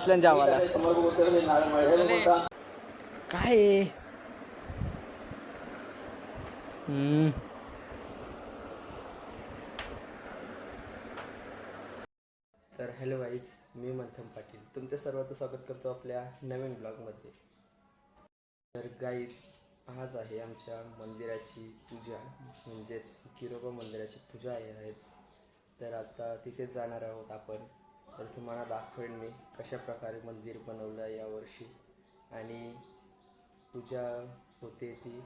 असल्यांच्या काय तर हॅलो वाईज मी मंथन पाटील. तुमच्या सर्वांचं स्वागत करतो आपल्या नवीन ब्लॉगमध्ये. तर गाईज आज आहे आमच्या मंदिराची पूजा. म्हणजेच किरोबा मंदिराची पूजा आहे. आहेच तर आता तिथेच जाणार आहोत आपण. तर तुम्हाला दाखवेन मी कशा प्रकारे मंदिर बनवलं आहे यावर्षी आणि पूजा होते ती.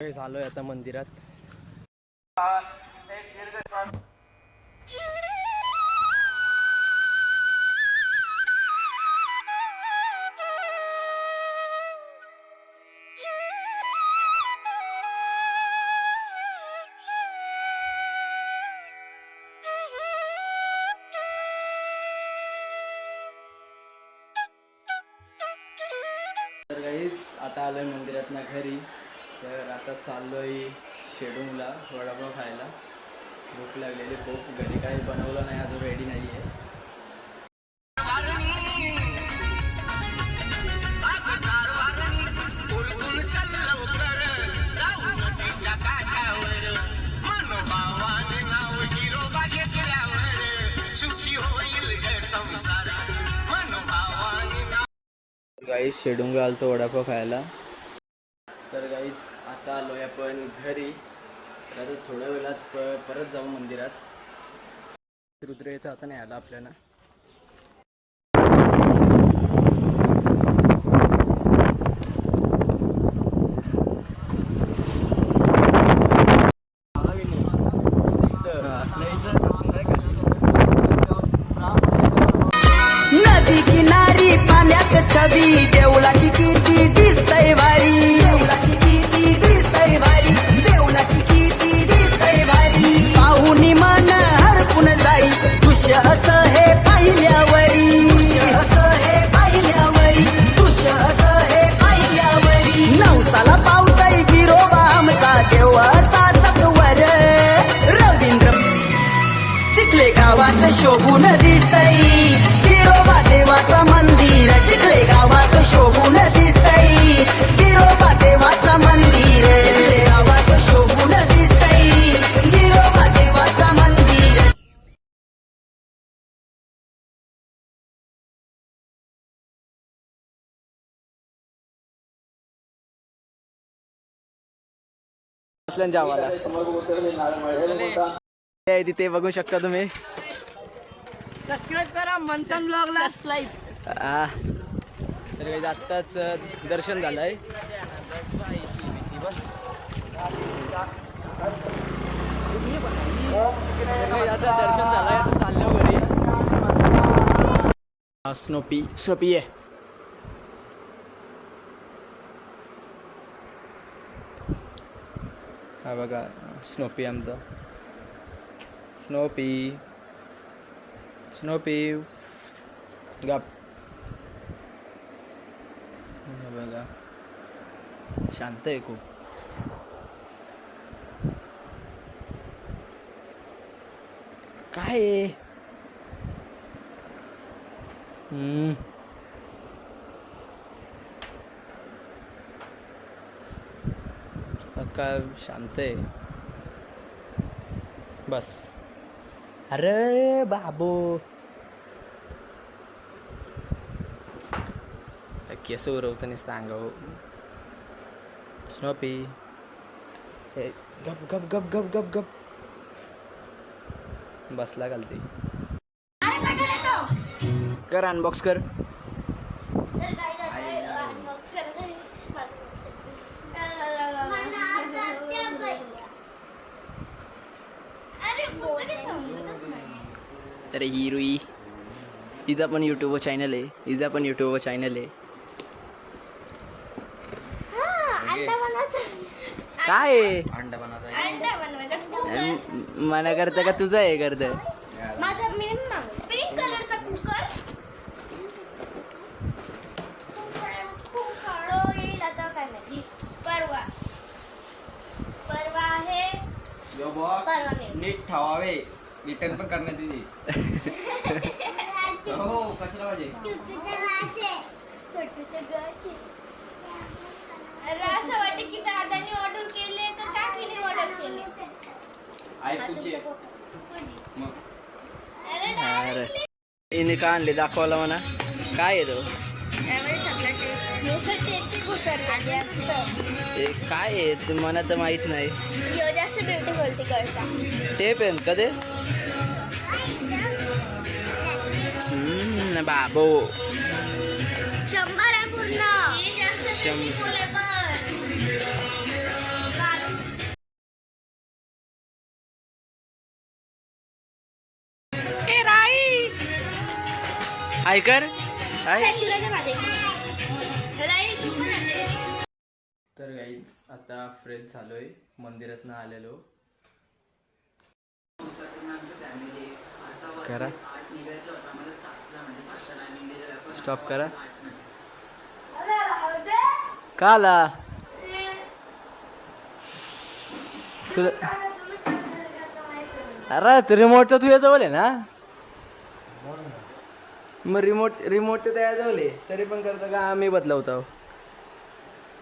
झालोय आता मंदिरात. तर आता आलो आहे मंदिरातनं घरी. तर आता चाललो आहे शेडूंगला वडापाव खायला. भूक लागलेली खूप घरी काही बनवलं नाही अजून रेडी नाही आहे गाईज शेडून आलतो वडापाव खायला. तर गाईज आता आलो आपण घरी. तर थोड्या वेळात प परत जाऊ मंदिरात. रुद्र येतं आता नाही आला आपल्याला. छबी देवळाची आहे तिथे बघू शकता तुम्ही. सबस्क्राईब करा मंथन ब्लॉगला तर काही आत्ताच दर्शन झालंय. आता दर्शन झालंय आता चाललो घरी. हा, स्नोपी स्नोपी आहे हा बघा स्नोपी आमचा. स्नोपी स्नोपी गप. बघा. शांत आहे खूप. काय आहे? हम्म. का शांत आहे? बस. अरे बाबू. केस उरवतं नुसतं अंगावर स्नोपी हे गप गप गप गप गप गप. बसला घालते कर अनबॉक्स कर. तर ही. रुई हिचा पण यूट्यूबवर चॅनल आहे. हिचा पण यूट्यूबवर चॅनल आहे. काय? मला करतं का तुझं आहे करतं माझा मिनिमम पिंक कलरचा कुकर काळो येईल आता काय माहिती परवा परवा आहे परवा नाही नीट ठेवावे रिटर्न पण करण्यात येईल. हो कशाला पाहिजे? चुटूचे गाचे चुटूचे गाचे. अरे असं वाटतं की दादानी ऑर्डर केले का काकीने ऑर्डर केले? आयफोनचे तुझी अरे हिने का आणले दाखवायला म्हणा. काय आहे तो? हे जास्त हे काय आहे? ते मला तर माहीत नाही. यो जास्त ब्युटिफुल तिकडचा टेप आहे ना कधी? हम्म, बाबो. शंभर आहे पूर्ण. शं- ऐकर ऐक Natural मध्ये तर गाईज आता फ्रेश झालोय मंदिरातनं आलेलो. करा. स्टॉप करा. काला. तुला अरे तू रिमोट तर तुझ्या जवळ आहे ना? मग रिमोट रिमोट तर त्या आहे तरी पण करतो का? आम्ही बदलवतो.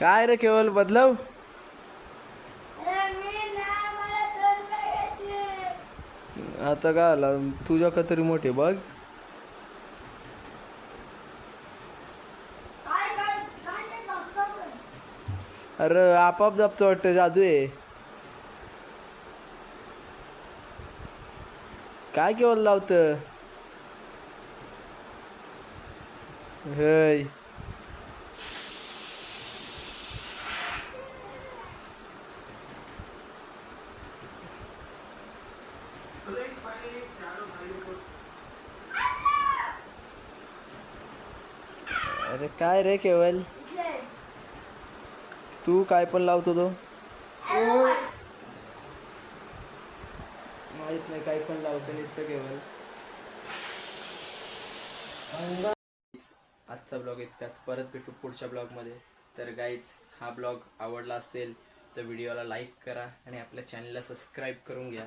काय रे केवळ बदलव? आता काय आला? तुझ्या का तरी मोठे बघ. अरे आपाप जपतो वाटतं जादू आहे. काय केवळ लावत? हय. अरे काय रे केवल? तू काय पण लावतो तो. माहीत नाही काय पण लावतो नुसतं केवल. आजचा ब्लॉग इतकाच. परत भेटू पुढच्या ब्लॉगमध्ये. तर गाईज हा ब्लॉग आवडला असेल तर व्हिडिओला लाईक करा आणि आपल्या चॅनलला सबस्क्राईब करून घ्या.